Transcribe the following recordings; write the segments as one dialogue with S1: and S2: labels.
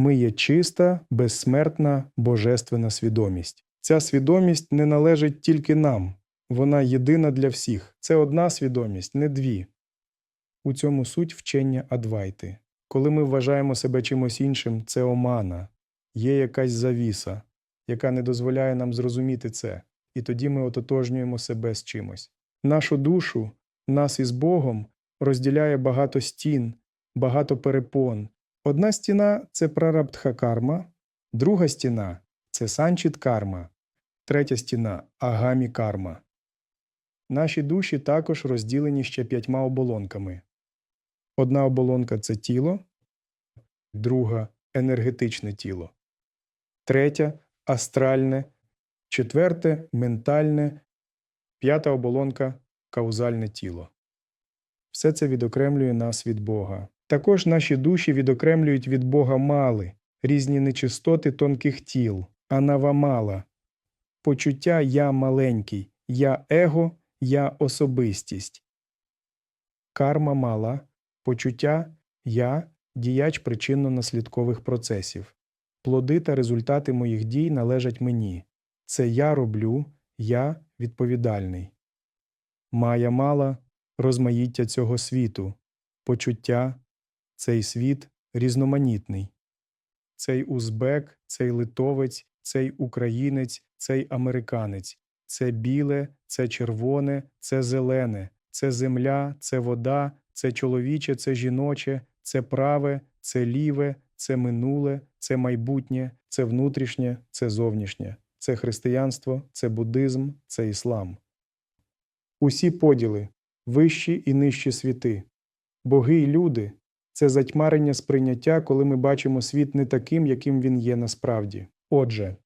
S1: Ми є чиста, безсмертна божественна свідомість. Ця свідомість не належить тільки нам, вона єдина для всіх. Це одна свідомість, не дві. У цьому суть вчення Адвайти. Коли ми вважаємо себе чимось іншим, це омана, є якась завіса, яка не дозволяє нам зрозуміти це, і тоді ми ототожнюємо себе з чимось. Нашу душу, нас із Богом розділяє багато стін, багато перепон. Одна стіна це прарабдха карма, друга стіна це санчіт карма, третя стіна агамі карма. Наші душі також розділені ще п'ятьма оболонками. Одна оболонка це тіло, друга енергетичне тіло, третя астральне, четверте ментальне, п'ята оболонка каузальне тіло. Все це відокремлює нас від Бога. Також наші душі відокремлюють від Бога мали, різні нечистоти тонких тіл, анавамала, почуття я маленький, я его, я особистість. Карма мала, почуття я діяч причинно-наслідкових процесів. Плоди та результати моїх дій належать мені. Це я роблю, я відповідальний. Мая мала розмаїття цього світу, почуття, цей світ різноманітний. Цей узбек, цей литовець, цей українець, цей американець, це біле, це червоне, це зелене, це земля, це вода, це чоловіче, це жіноче, це праве, це ліве, це минуле, це майбутнє, це внутрішнє, це зовнішнє, це християнство, це буддизм, це іслам. Усі поділи, вищі і нижчі світи, боги й люди це затьмарення сприйняття, коли ми бачимо світ не таким, яким він є насправді. Отже,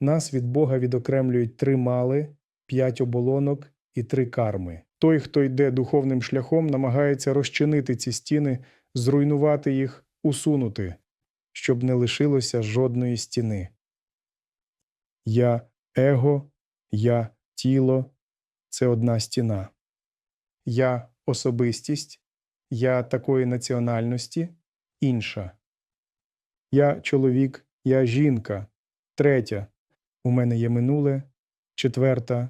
S1: нас від Бога відокремлюють три мали, п'ять оболонок і три карми. Той, хто йде духовним шляхом, намагається розчинити ці стіни, зруйнувати їх, усунути, щоб не лишилося жодної стіни. Я его, я тіло це одна стіна. Я особистість, я такої національності інша. Я чоловік, я жінка. Третя. У мене є минуле. Четверта.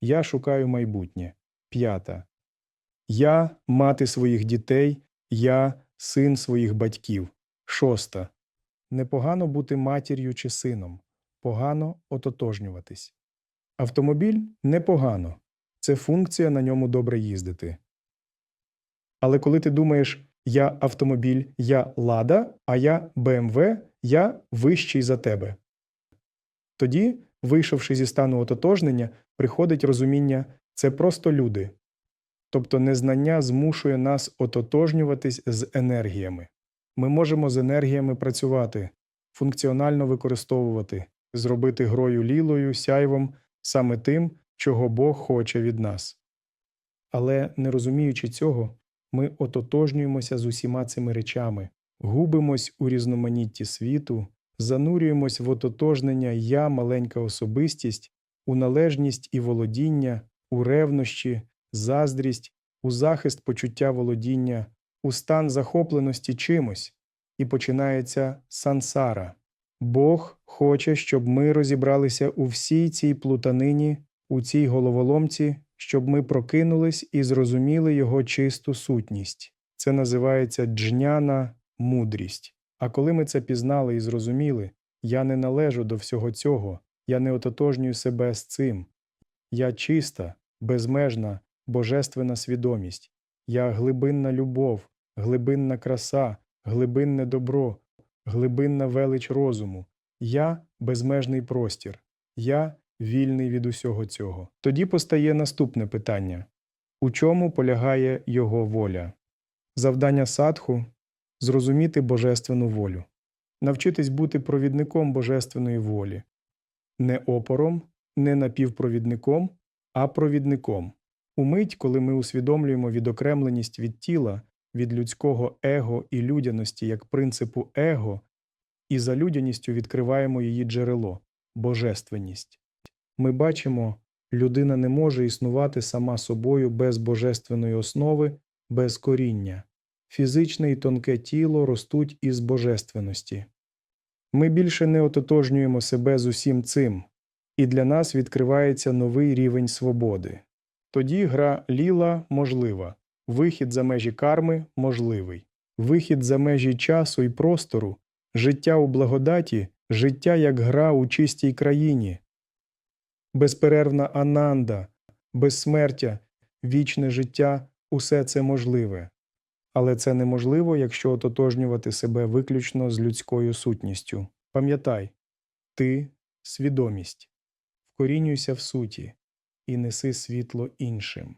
S1: Я шукаю майбутнє. П'ята. Я мати своїх дітей, я син своїх батьків. Шоста. Непогано бути матір'ю чи сином. Погано ототожнюватись. Автомобіль непогано. Це функція на ньому добре їздити. Але коли ти думаєш, я автомобіль, я лада, а я БМВ, я вищий за тебе. Тоді, вийшовши зі стану ототожнення, приходить розуміння це просто люди. Тобто незнання змушує нас ототожнюватись з енергіями. Ми можемо з енергіями працювати, функціонально використовувати, зробити грою лілою, сяйвом, саме тим, чого Бог хоче від нас. Але, не розуміючи цього, ми ототожнюємося з усіма цими речами, губимось у різноманітті світу, занурюємось в ототожнення я, маленька особистість, у належність і володіння, у ревнощі, заздрість, у захист почуття володіння, у стан захопленості чимось, і починається сансара. Бог хоче, щоб ми розібралися у всій цій плутанині, у цій головоломці, щоб ми прокинулись і зрозуміли його чисту сутність. Це називається джняна мудрість. А коли ми це пізнали і зрозуміли, я не належу до всього цього, я не ототожнюю себе з цим. Я чиста, безмежна, божественна свідомість, я глибинна любов, глибинна краса, глибинне добро, глибинна велич розуму, я безмежний простір, я вільний від усього цього. Тоді постає наступне питання у чому полягає його воля? Завдання садху зрозуміти божественну волю, навчитись бути провідником божественної волі, не опором, не напівпровідником, а провідником. Умить, коли ми усвідомлюємо відокремленість від тіла, від людського его і людяності як принципу его, і за людяністю відкриваємо її джерело божественність. Ми бачимо, людина не може існувати сама собою без божественної основи, без коріння. Фізичне і тонке тіло ростуть із божественності. Ми більше не ототожнюємо себе з усім цим, і для нас відкривається новий рівень свободи. Тоді гра ліла можлива, вихід за межі карми можливий, вихід за межі часу і простору, життя у благодаті, життя як гра у чистій країні, безперервна ананда, безсмертя, вічне життя усе це можливе. Але це неможливо, якщо ототожнювати себе виключно з людською сутністю. Пам'ятай, ти свідомість, вкорінюйся в суті і неси світло іншим.